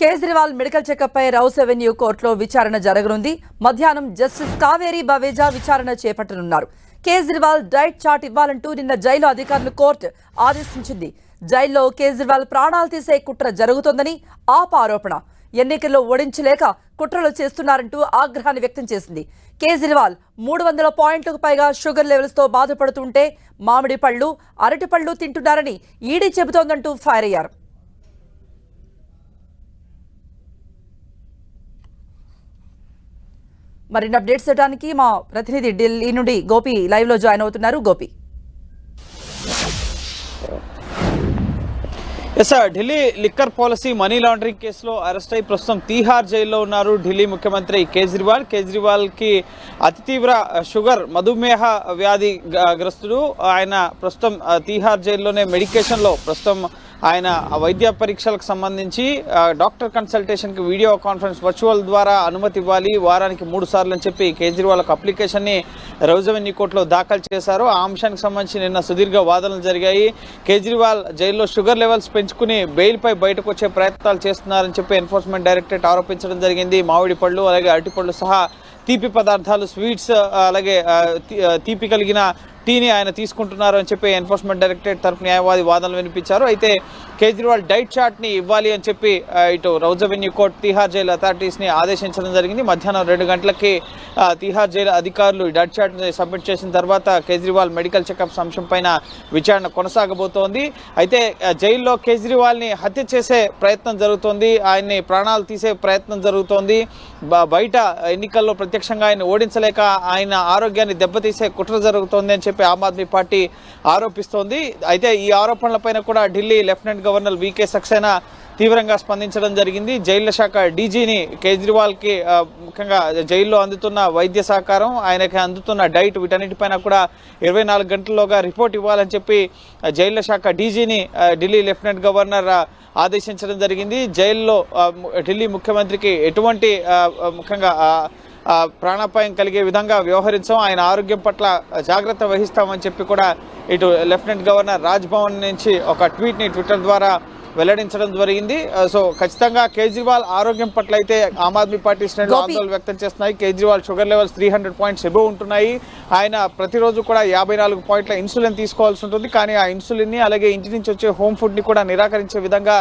Kejriwal medical checkup పై Rouse Avenue కోర్టులో విచారణ జరగనుంది. మధ్యాహ్నం జస్టిస్ కావేరీ బవేజా విచారణ చేపట్టనున్నారు. కేజ్రీవాల్ డైట్ చార్ట్ ఇవ్వాలంటూ నిన్న జైలు అధికారులు కోర్టు ఆదేశించింది. జైల్లో కేజ్రీవాల్ ప్రాణాలు తీసే కుట్ర జరుగుతోందని ఆప్ ఆరోపణ. ఎన్నికల్లో ఓడించలేక కుట్రలు చేస్తున్నారంటూ ఆగ్రహాన్ని వ్యక్తం చేసింది. కేజ్రీవాల్ మూడు వందల పాయింట్లకు పైగా షుగర్ లెవెల్స్తో బాధపడుతుంటే మామిడి పళ్ళు అరటి పళ్ళు తింటున్నారని ఈడీ చెబుతోందంటూ ఫైర్ అయ్యారు. మరిన్ని అప్డేట్స్ ఇవ్వడానికి మా ప్రతినిధి ఢిల్లీ నుండి గోపి లైవ్లో జాయిన్ అవుతున్నారు. Gopi. Yes sir Delhi liquor policy money laundering కేసులో అరెస్ట్ అయి ప్రస్తుతం తీహార్ జైల్లో ఉన్నారు ఢిల్లీ ముఖ్యమంత్రి కేజ్రీవాల్. కేజ్రీవాల్కి అతి తీవ్ర uh, షుగర్ మధుమేహ వ్యాధి uh, గ్రస్తుడు. ఆయన ప్రస్తుతం uh, తీహార్ జైల్లోనే మెడికేషన్లో ప్రస్తుతం ఆయన వైద్య పరీక్షలకు సంబంధించి డాక్టర్ కన్సల్టేషన్కి వీడియో కాన్ఫరెన్స్ వర్చువల్ ద్వారా అనుమతి ఇవ్వాలి. వారానికి మూడు సార్లు అని చెప్పి కేజ్రీవాల్ ఒక అప్లికేషన్ రౌజవెన్యూ కోర్టులో దాఖలు చేశారు. ఆ అంశానికి సంబంధించి నిన్న సుదీర్ఘ వాదనలు జరిగాయి. కేజ్రీవాల్ జైల్లో షుగర్ లెవెల్స్ పెంచుకుని బెయిల్పై బయటకు వచ్చే ప్రయత్నాలు చేస్తున్నారని చెప్పి ఎన్ఫోర్స్మెంట్ డైరెక్టరేట్ ఆరోపించడం జరిగింది. మామిడి పళ్ళు అలాగే అరటిపళ్ళు సహా తీపి పదార్థాలు స్వీట్స్ అలాగే తీ- తీపి కలిగిన టీని ఆయన తీసుకుంటున్నారు అని చెప్పి ఎన్ఫోర్స్మెంట్ డైరెక్టరేట్ తరఫు న్యాయవాది వాదనలు వినిపించారు. అయితే కేజ్రీవాల్ డైట్ చార్ట్ ఇవ్వాలి అని చెప్పి ఇటు Rouse Avenue court Tihar jail అథారిటీస్ని ఆదేశించడం జరిగింది. మధ్యాహ్నం రెండు గంటలకి తిహార్ జైలు అధికారులు డైట్ చార్ట్ సబ్మిట్ చేసిన తర్వాత కేజ్రీవాల్ మెడికల్ చెకప్స్ అంశం పైన విచారణ కొనసాగబోతోంది. అయితే జైల్లో కేజ్రీవాల్ని హత్య చేసే ప్రయత్నం జరుగుతోంది. ఆయన్ని ప్రాణాలు తీసే ప్రయత్నం జరుగుతోంది. బయట ఎన్నికల్లో ప్రత్యక్షంగా ఆయన ఓడించలేక ఆయన ఆరోగ్యాన్ని దెబ్బతీసే కుట్ర జరుగుతోంది అని చెప్పి ఆమ్ ఆద్మీ పార్టీ ఆరోపిస్తోంది. అయితే ఈ ఆరోపణలపైన కూడా Delhi lieutenant governor V K Saxena తీవ్రంగా స్పందించడం జరిగింది. జైళ్ళ శాఖ డీజీని కేజ్రీవాల్కి ముఖ్యంగా జైల్లో అందుతున్న వైద్య సహకారం ఆయనకి అందుతున్న డైట్ వీటన్నిటిపైన కూడా ఇరవై నాలుగు గంటల్లోగా రిపోర్ట్ ఇవ్వాలని చెప్పి జైళ్ళ శాఖ డీజీని ఢిల్లీ లెఫ్టినెంట్ గవర్నర్ ఆదేశించడం జరిగింది. జైల్లో ఢిల్లీ ముఖ్యమంత్రికి ఎటువంటి ముఖ్యంగా ప్రాణాపాయం కలిగే విధంగా వ్యవహరించాం ఆయన ఆరోగ్యం పట్ల జాగ్రత్త వహిస్తామని చెప్పి కూడా ఇటు లెఫ్టినెంట్ గవర్నర్ రాజ్భవన్ నుంచి ఒక ట్వీట్ని ట్విట్టర్ ద్వారా వెల్లడించడం జరిగింది. సో ఖచ్చితంగా కేజ్రీవాల్ ఆరోగ్యం పట్ల అయితే ఆమ్ ఆద్మీ పార్టీ శ్రేణులు. ఆందోళన వ్యక్తం చేస్తున్నాయి. Kejriwal sugar levels three hundred points above ఉంటున్నాయి. ఆయన ప్రతిరోజు కూడా యాభై నాలుగు పాయింట్ల ఇన్సులిన్ తీసుకోవాల్సి ఉంటుంది. కానీ ఆ ఇన్సులిన్ని అలాగే ఇంటి నుంచి వచ్చే హోమ్ ఫుడ్ని కూడా నిరాకరించే విధంగా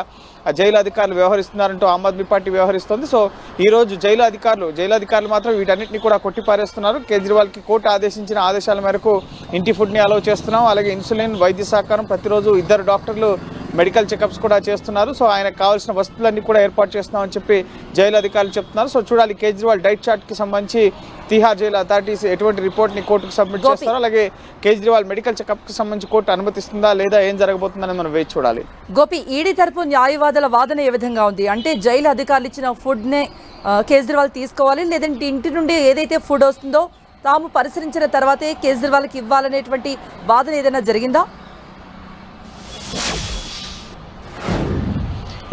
జైలు అధికారులు వ్యవహరిస్తున్నారంటూ ఆమ్ ఆద్మీ పార్టీ వ్యవహరిస్తోంది. సో ఈ రోజు జైలు అధికారులు జైలు అధికారులు మాత్రం వీటన్నిటిని కూడా కొట్టిపారేస్తున్నారు. కేజ్రీవాల్కి కోర్టు ఆదేశించిన ఆదేశాల మేరకు ఇంటి ఫుడ్ని అలౌ చేస్తున్నాం. అలాగే ఇన్సులిన్ వైద్య సహకారం ప్రతిరోజు ఇద్దరు డాక్టర్లు మెడికల్ చెకప్స్ కూడా చేస్తున్నారు. సో ఆయనకు కావాల్సిన వస్తువులన్నీ కూడా ఏర్పాటు చేస్తున్నామని చెప్పి జైలు అధికారులు చెప్తున్నారు. సో చూడాలి కేజ్రీవాల్ డైట్ చార్ట్కి సంబంధించి తిహార్ జైలు అథారిటీస్ ఎటువంటి రిపోర్ట్ని కోర్టుకు సబ్మిట్. చేస్తారో అలాగే కేజ్రీవాల్ మెడికల్ చెకప్కి సంబంధించి కోర్టు అనుమతిస్తుందా లేదా ఏం జరగబోతుందని మనం వేచి చూడాలి. గోపి ఈడీ తరపు న్యాయవాదుల వాదన ఏ విధంగా ఉంది? అంటే జైలు అధికారులు ఇచ్చిన ఫుడ్ నే ఆ, కేజ్రీవాల్ తీసుకోవాలి లేదంటే ఇంటి నుండి ఏదైతే ఫుడ్ వస్తుందో తాము పరిశీలించిన తర్వాతే కేజ్రీవాల్కి ఇవ్వాలనేటువంటి వాదన ఏదైనా జరిగిందా?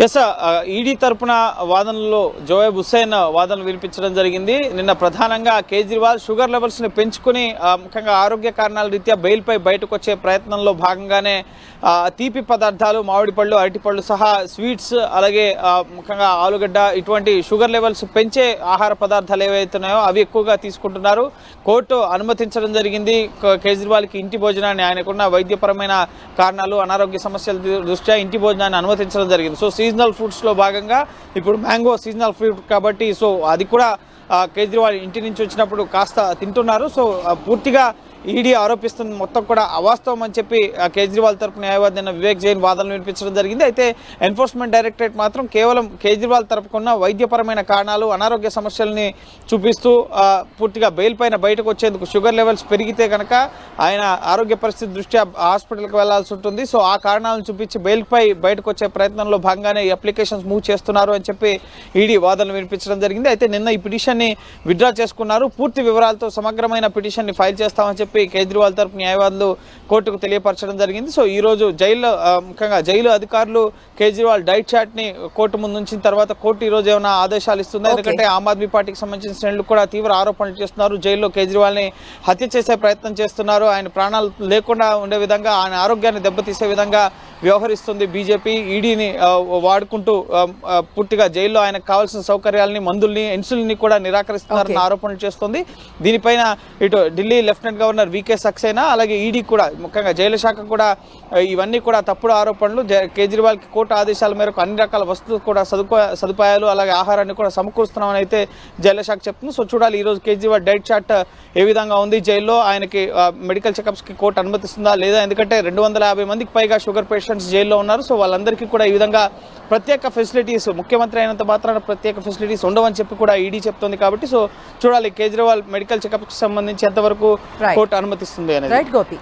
ఎస్ ఈడీ uh, తరపున వాదనలో జోయబ్ హుస్సేన్ uh, వాదనలు వినిపించడం జరిగింది. నిన్న ప్రధానంగా కేజ్రీవాల్ షుగర్ లెవెల్స్ని పెంచుకుని uh, ముఖ్యంగా ఆరోగ్య కారణాల రీత్యా బెయిల్పై బయటకు వచ్చే ప్రయత్నంలో భాగంగానే తీపి పదార్థాలు మామిడి పళ్ళు సహా స్వీట్స్ అలాగే ముఖ్యంగా ఆలుగడ్డ ఇటువంటి షుగర్ లెవెల్స్ పెంచే ఆహార పదార్థాలు ఏవైతున్నాయో అవి ఎక్కువగా తీసుకుంటున్నారు. కోర్టు అనుమతించడం జరిగింది. కేజ్రీవాల్కి ఇంటి భోజనాన్ని ఆయనకున్న వైద్యపరమైన కారణాలు అనారోగ్య సమస్యల దృష్ట్యా ఇంటి భోజనాన్ని అనుమతించడం జరిగింది. సో సీజనల్ ఫ్రూట్స్లో భాగంగా ఇప్పుడు మ్యాంగో సీజనల్ ఫ్రూట్ కాబట్టి సో అది కూడా కేజ్రీవాల్ ఇంటి నుంచి వచ్చినప్పుడు కాస్త తింటున్నారు. సో పూర్తిగా ఈడీ ఆరోపిస్తుంది మొత్తం కూడా అవాస్తవం అని చెప్పి కేజ్రీవాల్ తరపు న్యాయవాది అయిన వివేక్ జైన్ వాదనలు వినిపించడం జరిగింది. అయితే ఎన్ఫోర్స్మెంట్ డైరెక్టరేట్ మాత్రం కేవలం కేజ్రీవాల్ తరపుకున్న వైద్యపరమైన కారణాలు అనారోగ్య సమస్యల్ని చూపిస్తూ పూర్తిగా బెయిల్ పైన బయటకు వచ్చేందుకు షుగర్ లెవెల్స్ పెరిగితే కనుక ఆయన ఆరోగ్య పరిస్థితి దృష్ట్యా హాస్పిటల్కి వెళ్ళాల్సి ఉంటుంది. సో ఆ కారణాలను చూపించి బెయిల్ పై బయటకు వచ్చే ప్రయత్నంలో భాగంగానే ఈ అప్లికేషన్స్ మూవ్ చేస్తున్నారు అని చెప్పి ఈడీ వాదనలు వినిపించడం జరిగింది. అయితే నిన్న ఈ పిటిషన్ ని విత్డ్రా చేసుకున్నారు. పూర్తి వివరాలతో సమగ్రమైన పిటిషన్ని ఫైల్ చేస్తామని చెప్పి కేజ్రీవాల్ తరపు న్యాయవాదులు కోర్టుకు తెలియపరచడం జరిగింది. సో ఈ రోజు జైల్లో ముఖ్యంగా జైలు అధికారులు కేజ్రీవాల్ డైట్ చాట్ని కోర్టు ముందు ఉంచిన తర్వాత కోర్టు ఈ రోజు ఏమైనా ఆదేశాలు ఇస్తుందా. ఎందుకంటే ఆమ్ ఆద్మీ పార్టీకి సంబంధించిన శ్రేణులు కూడా తీవ్ర ఆరోపణలు చేస్తున్నారు. జైల్లో కేజ్రీవాల్ని హత్య చేసే ప్రయత్నం చేస్తున్నారు. ఆయన ప్రాణాలు లేకుండా ఉండే విధంగా ఆయన ఆరోగ్యాన్ని దెబ్బతీసే విధంగా వ్యవహరిస్తుంది బీజేపీ. ఈడీని వాడుకుంటూ పూర్తిగా జైల్లో ఆయనకు కావాల్సిన సౌకర్యాలని మందుల్ని ఇన్సులిన్ కూడా నిరాకరిస్తున్నారన్న. ఆరోపణలు చేస్తుంది. దీనిపైన ఇటు Delhi lieutenant governor V K Saxena అలాగే ఈడీ కూడా ముఖ్యంగా జైలు శాఖ కూడా ఇవన్నీ కూడా తప్పుడు ఆరోపణలు. జ- కేజ్రీవాల్కి కోర్టు ఆదేశాల మేరకు అన్ని రకాల వస్తువులు కూడా సదుపా సదుపాయాలు అలాగే ఆహారాన్ని కూడా సమకూరుస్తున్నామని అయితే జైలు శాఖ చెప్తుంది. సో చూడాలి ఈ రోజు కేజ్రీవాల్ డైట్ చార్ట్ ఏ విధంగా ఉంది జైల్లో. ఆయనకి మెడికల్ చెకప్స్కి కోర్టు అనుమతిస్తుందా లేదా? ఎందుకంటే రెండు వందల యాభై మందికి పైగా షుగర్ పేషెంట్స్ జైల్లో ఉన్నారు. సో వాళ్ళందరికీ కూడా ఈ విధంగా ప్రత్యేక ఫెసిలిటీస్ ముఖ్యమంత్రి అయినంత మాత్రాన ప్రత్యేక ఫెసిలిటీస్ ఉండవని చెప్పి కూడా ఈడీ చెప్తుంది కాబట్టి సో చూడాలి కేజ్రీవాల్ మెడికల్ చెకప్కి సంబంధించి ఎంతవరకు. కోర్టు అనుమతిస్తుంది అనేది రైట్ గోపి